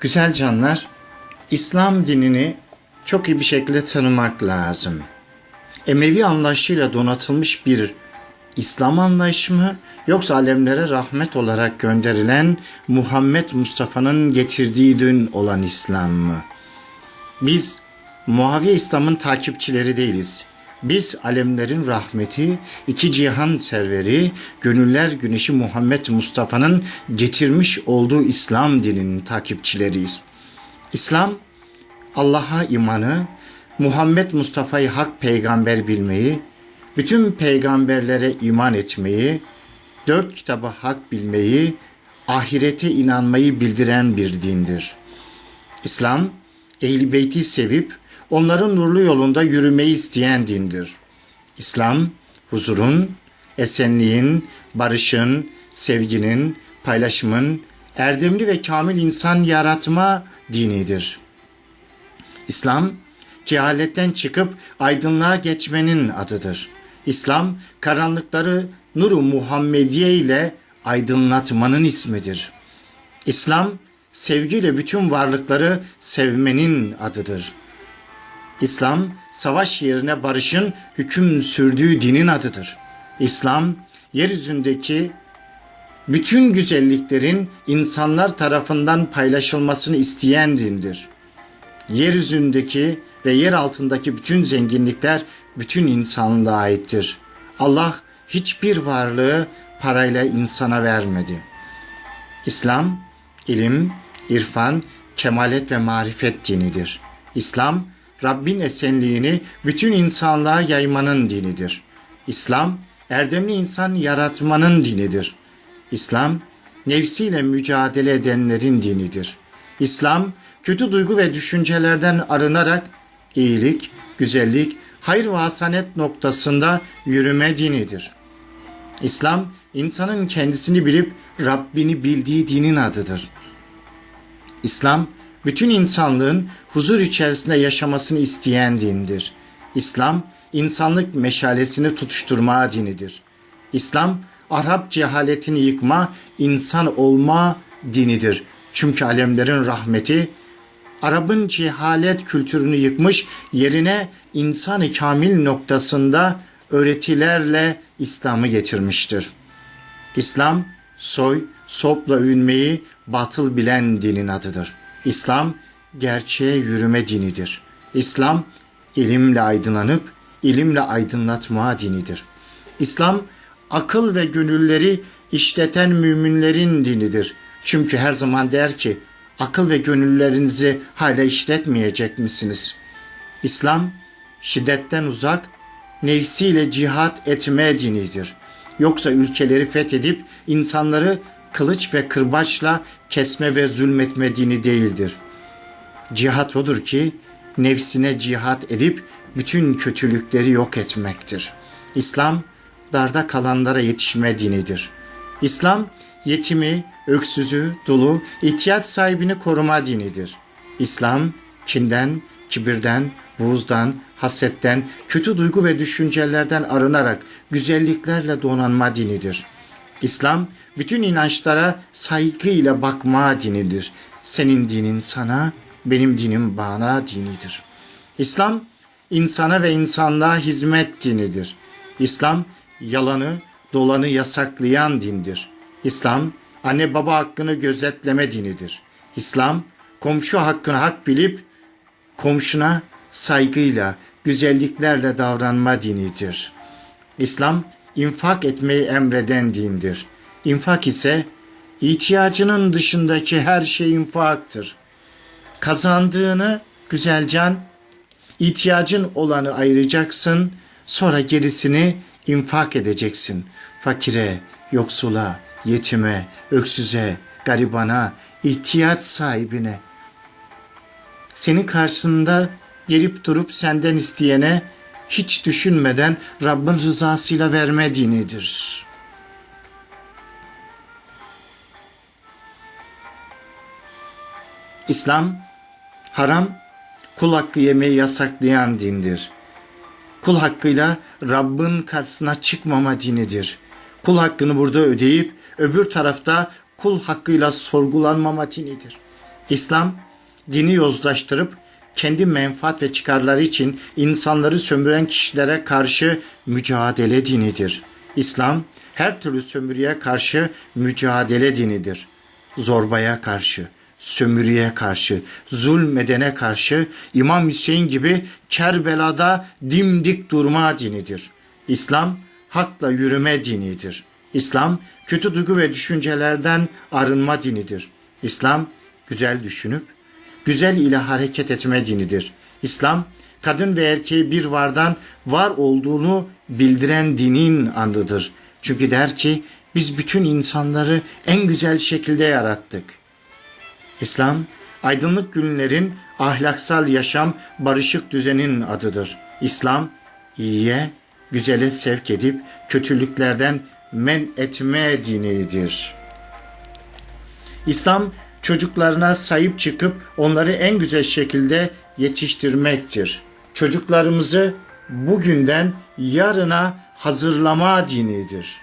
Güzel canlar, İslam dinini çok iyi bir şekilde tanımak lazım. Emevi anlayışıyla donatılmış bir İslam anlayışı mı yoksa alemlere rahmet olarak gönderilen Muhammed Mustafa'nın getirdiği dün olan İslam mı? Biz Muaviye İslam'ın takipçileri değiliz. Biz alemlerin rahmeti, iki cihan serveri, gönüller güneşi Muhammed Mustafa'nın getirmiş olduğu İslam dininin takipçileriyiz. İslam, Allah'a imanı, Muhammed Mustafa'yı hak peygamber bilmeyi, bütün peygamberlere iman etmeyi, dört kitabı hak bilmeyi, ahirete inanmayı bildiren bir dindir. İslam, Ehl-i Beyt'i sevip onların nurlu yolunda yürümeyi isteyen dindir. İslam, huzurun, esenliğin, barışın, sevginin, paylaşımın, erdemli ve kamil insan yaratma dinidir. İslam, cehaletten çıkıp aydınlığa geçmenin adıdır. İslam, karanlıkları nuru Muhammediye ile aydınlatmanın ismidir. İslam, sevgiyle bütün varlıkları sevmenin adıdır. İslam, savaş yerine barışın hüküm sürdüğü dinin adıdır. İslam, yeryüzündeki bütün güzelliklerin insanlar tarafından paylaşılmasını isteyen dindir. Yeryüzündeki ve yer altındaki bütün zenginlikler bütün insanlığa aittir. Allah hiçbir varlığı parayla insana vermedi. İslam, ilim, irfan, kemalet ve marifet dinidir. İslam, Rabbin esenliğini bütün insanlığa yaymanın dinidir. İslam, erdemli insan yaratmanın dinidir. İslam, nefsiyle mücadele edenlerin dinidir. İslam, kötü duygu ve düşüncelerden arınarak iyilik, güzellik, hayır ve hasanet noktasında yürüme dinidir. İslam, insanın kendisini bilip Rabbini bildiği dinin adıdır. İslam, bütün insanlığın huzur içerisinde yaşamasını isteyen dindir. İslam, insanlık meşalesini tutuşturma dinidir. İslam, Arap cehaletini yıkma, insan olma dinidir. Çünkü alemlerin rahmeti, Arap'ın cehalet kültürünü yıkmış, yerine insan-ı kamil noktasında öğretilerle İslam'ı getirmiştir. İslam, soy, sopla övünmeyi batıl bilen dinin adıdır. İslam, gerçeğe yürüme dinidir. İslam, ilimle aydınlanıp, ilimle aydınlatma dinidir. İslam, akıl ve gönülleri işleten müminlerin dinidir. Çünkü her zaman der ki, akıl ve gönüllerinizi hala işletmeyecek misiniz? İslam, şiddetten uzak, nefsiyle cihat etme dinidir. Yoksa ülkeleri fethedip insanları kılıç ve kırbaçla kesme ve zulmetme dini değildir. Cihat odur ki nefsine cihat edip bütün kötülükleri yok etmektir. İslam darda kalanlara yetişme dinidir. İslam yetimi, öksüzü, dulu, ihtiyaç sahibini koruma dinidir. İslam kinden, kibirden, buğzdan, hasetten, kötü duygu ve düşüncelerden arınarak güzelliklerle donanma dinidir. İslam bütün inançlara saygıyla bakma dinidir. Senin dinin sana, benim dinim bana dinidir. İslam insana ve insanlığa hizmet dinidir. İslam yalanı, dolanı yasaklayan dindir. İslam anne baba hakkını gözetleme dinidir. İslam komşu hakkını hak bilip komşuna saygıyla, güzelliklerle davranma dinidir. İslam infak etmeyi emreden dindir. İnfak ise ihtiyacının dışındaki her şey infaktır. Kazandığını güzelcan, ihtiyacın olanı ayıracaksın, sonra gerisini infak edeceksin. Fakire, yoksula, yetime, öksüze, garibana, ihtiyaç sahibine. Senin karşısında gelip durup senden isteyene hiç düşünmeden Rabbin rızasıyla verme dinidir. İslam haram kul hakkı yemeyi yasaklayan dindir. Kul hakkıyla Rabbin karşısına çıkmama dinidir. Kul hakkını burada ödeyip öbür tarafta kul hakkıyla sorgulanmama dinidir. İslam dini yozlaştırıp kendi menfaat ve çıkarları için insanları sömüren kişilere karşı mücadele dinidir. İslam her türlü sömürüye karşı mücadele dinidir. Zorbaya karşı, sömürüye karşı, zulmedene karşı İmam Hüseyin gibi Kerbela'da dimdik durma dinidir. İslam hakla yürüme dinidir. İslam kötü duygu ve düşüncelerden arınma dinidir. İslam güzel düşünüp güzel ile hareket etme dinidir. İslam kadın ve erkeği bir vardan var olduğunu bildiren dinin anıdır. Çünkü der ki biz bütün insanları en güzel şekilde yarattık. İslam aydınlık günlerin ahlaksal yaşam barışık düzenin adıdır. İslam iyiye, güzele sevk edip kötülüklerden men etme dinidir. İslam çocuklarına sahip çıkıp onları en güzel şekilde yetiştirmektir. Çocuklarımızı bugünden yarına hazırlama dinidir.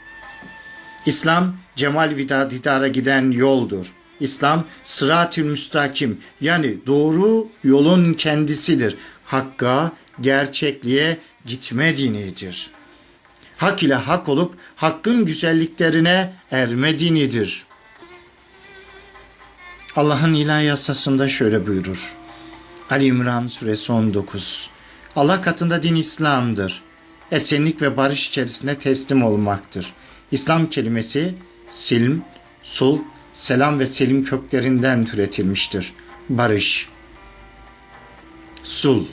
İslam cemal vida didara giden yoldur. İslam sırat-ı müstakim yani doğru yolun kendisidir. Hakka, gerçekliğe gitme dinidir. Hak ile hak olup hakkın güzelliklerine erme dinidir. Allah'ın ilahi yasasında şöyle buyurur. Ali İmran suresi 19. Allah katında din İslam'dır. Esenlik ve barış içerisinde teslim olmaktır. İslam kelimesi silm, sul, selam ve selim köklerinden türetilmiştir. Barış, sul,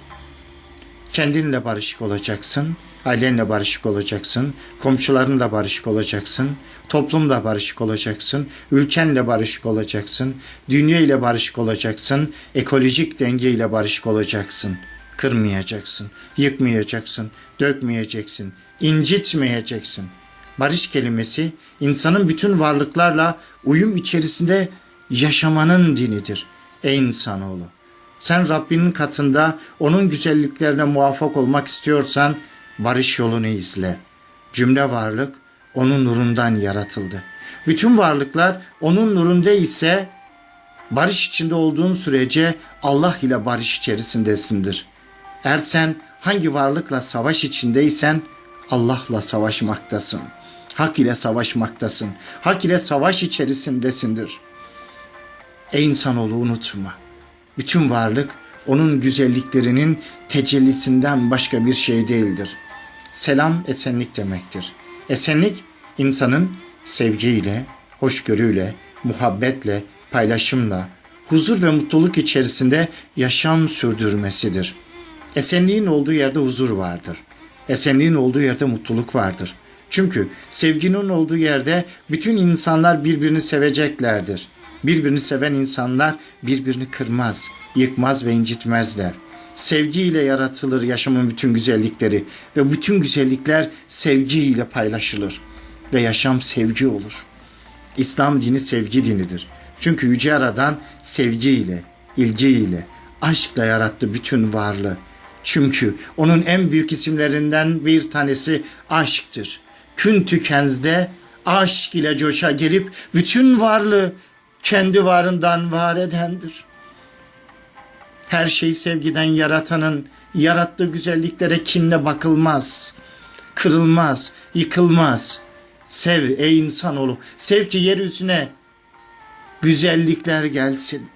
kendinle barışık olacaksın, ailenle barışık olacaksın, komşularınla barışık olacaksın, toplumla barışık olacaksın, ülkenle barışık olacaksın, dünya ile barışık olacaksın, ekolojik denge ile barışık olacaksın. Kırmayacaksın, yıkmayacaksın, dökmeyeceksin, incitmeyeceksin. Barış kelimesi insanın bütün varlıklarla uyum içerisinde yaşamanın dinidir. Ey insanoğlu! Sen Rabbinin katında onun güzelliklerine muvaffak olmak istiyorsan barış yolunu izle. Cümle varlık onun nurundan yaratıldı. Bütün varlıklar onun nurunda ise barış içinde olduğun sürece Allah ile barış içerisindesindir. Eğer sen hangi varlıkla savaş içindeysen Allah'la savaşmaktasın. Hak ile savaşmaktasın. Hak ile savaş içerisindesindir. Ey insanoğlu unutma. Bütün varlık onun güzelliklerinin tecellisinden başka bir şey değildir. Selam esenlik demektir. Esenlik insanın sevgiyle, hoşgörüyle, muhabbetle, paylaşımla, huzur ve mutluluk içerisinde yaşam sürdürmesidir. Esenliğin olduğu yerde huzur vardır. Esenliğin olduğu yerde mutluluk vardır. Çünkü sevginin olduğu yerde bütün insanlar birbirini seveceklerdir. Birbirini seven insanlar birbirini kırmaz, yıkmaz ve incitmezler. Sevgiyle yaratılır yaşamın bütün güzellikleri ve bütün güzellikler sevgiyle paylaşılır ve yaşam sevgi olur. İslam dini sevgi dinidir. Çünkü Yüce Aradan sevgiyle, ilgiyle, aşkla yarattı bütün varlığı. Çünkü onun en büyük isimlerinden bir tanesi aşktır. Kün tükenzde aşk ile coşa gelip bütün varlığı kendi varından var edendir. Her şey sevgiden yaratanın yarattığı güzelliklere kinle bakılmaz. Kırılmaz, yıkılmaz. Sev ey insanoğlu. Sev ki yeryüzüne güzellikler gelsin.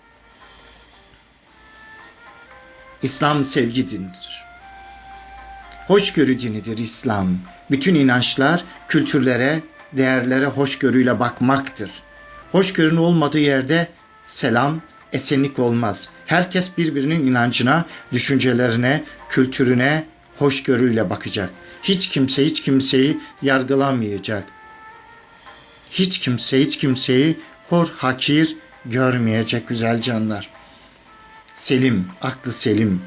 İslam sevgi dinidir. Hoşgörü dinidir İslam. Bütün inançlar kültürlere, değerlere hoşgörüyle bakmaktır. Hoşgörünün olmadığı yerde selam, esenlik olmaz. Herkes birbirinin inancına, düşüncelerine, kültürüne hoşgörüyle bakacak. Hiç kimse hiç kimseyi yargılamayacak. Hiç kimse hiç kimseyi hor hakir görmeyecek güzel canlar. Selim, aklı selim.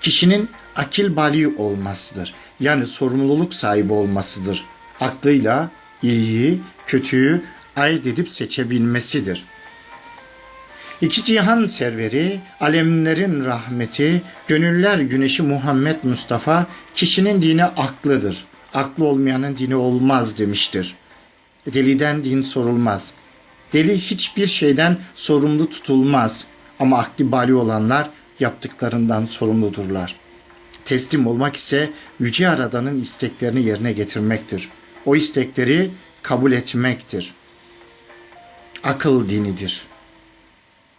Kişinin akil bali olmasıdır. Yani sorumluluk sahibi olmasıdır. Aklıyla iyiyi, kötüyü ayırt edip seçebilmesidir. İki cihan serveri, alemlerin rahmeti, gönüller güneşi Muhammed Mustafa, kişinin dini aklıdır. Aklı olmayanın dini olmaz demiştir. Deliden din sorulmaz. Deli hiçbir şeyden sorumlu tutulmaz ama akli bali olanlar yaptıklarından sorumludurlar. Teslim olmak ise Yüce Yaradan'ın isteklerini yerine getirmektir. O istekleri kabul etmektir. Akıl dinidir.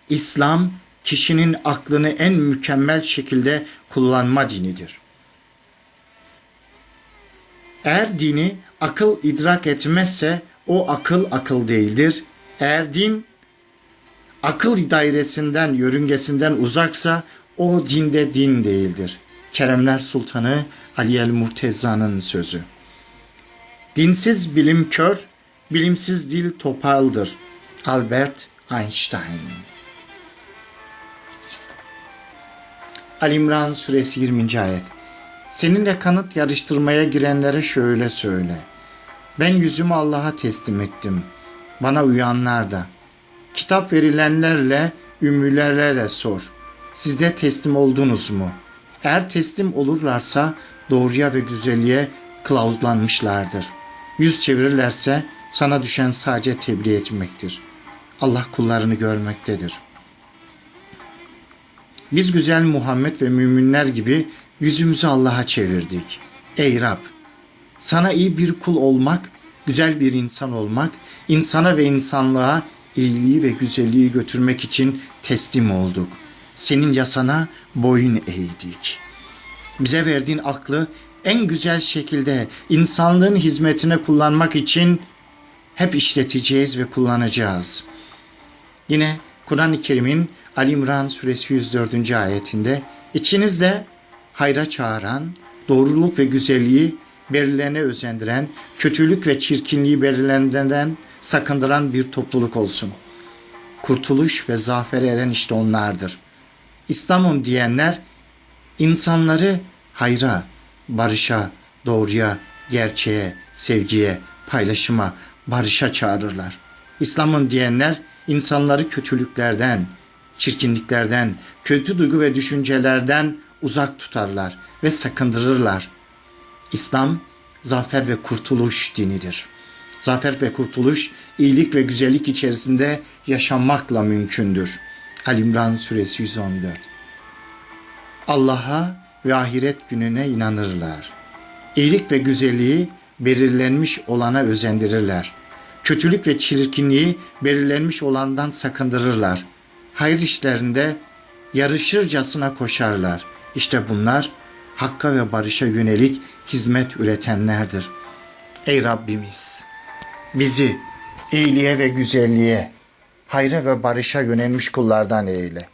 İslam kişinin aklını en mükemmel şekilde kullanma dinidir. Eğer dini akıl idrak etmezse o akıl akıl değildir. Eğer din akıl dairesinden, yörüngesinden uzaksa o dinde din değildir. Keremler Sultanı Ali el Murteza'nın sözü. Dinsiz bilim kör, bilimsiz dil topaldır. Albert Einstein. Ali İmran suresi 20. ayet. Seninle kanıt yarıştırmaya girenlere şöyle söyle. Ben yüzümü Allah'a teslim ettim. Bana uyanlar da. Kitap verilenlerle, ümmülerle de sor. Siz de teslim oldunuz mu? Eğer teslim olurlarsa doğruya ve güzelliğe kılavuzlanmışlardır. Yüz çevirirlerse sana düşen sadece tebliğ etmektir. Allah kullarını görmektedir. Biz güzel Muhammed ve müminler gibi yüzümüzü Allah'a çevirdik. Ey Rab! Sana iyi bir kul olmak, güzel bir insan olmak, insana ve insanlığa iyiliği ve güzelliği götürmek için teslim olduk. Senin yasana boyun eğdik. Bize verdiğin aklı en güzel şekilde insanlığın hizmetine kullanmak için hep işleteceğiz ve kullanacağız. Yine Kur'an-ı Kerim'in Ali İmran suresi 104. ayetinde içinizde hayra çağıran, doğruluk ve güzelliği belirlerine özendiren, kötülük ve çirkinliği belirlerinden sakındıran bir topluluk olsun. Kurtuluş ve zafer eren işte onlardır. İslam'ım diyenler insanları hayra, barışa, doğruya, gerçeğe, sevgiye, paylaşıma, barışa çağırırlar. İslam'ım diyenler insanları kötülüklerden, çirkinliklerden, kötü duygu ve düşüncelerden uzak tutarlar ve sakındırırlar. İslam zafer ve kurtuluş dinidir. Zafer ve kurtuluş iyilik ve güzellik içerisinde yaşamakla mümkündür. Ali İmran suresi 114. Allah'a ve ahiret gününe inanırlar. İyilik ve güzelliği belirlenmiş olana özendirirler. Kötülük ve çirkinliği belirlenmiş olandan sakındırırlar. Hayır işlerinde yarışırcasına koşarlar. İşte bunlar hakka ve barışa yönelik hizmet üretenlerdir. Ey Rabbimiz! Bizi iyiliğe ve güzelliğe, hayra ve barışa yönelmiş kullardan eyle.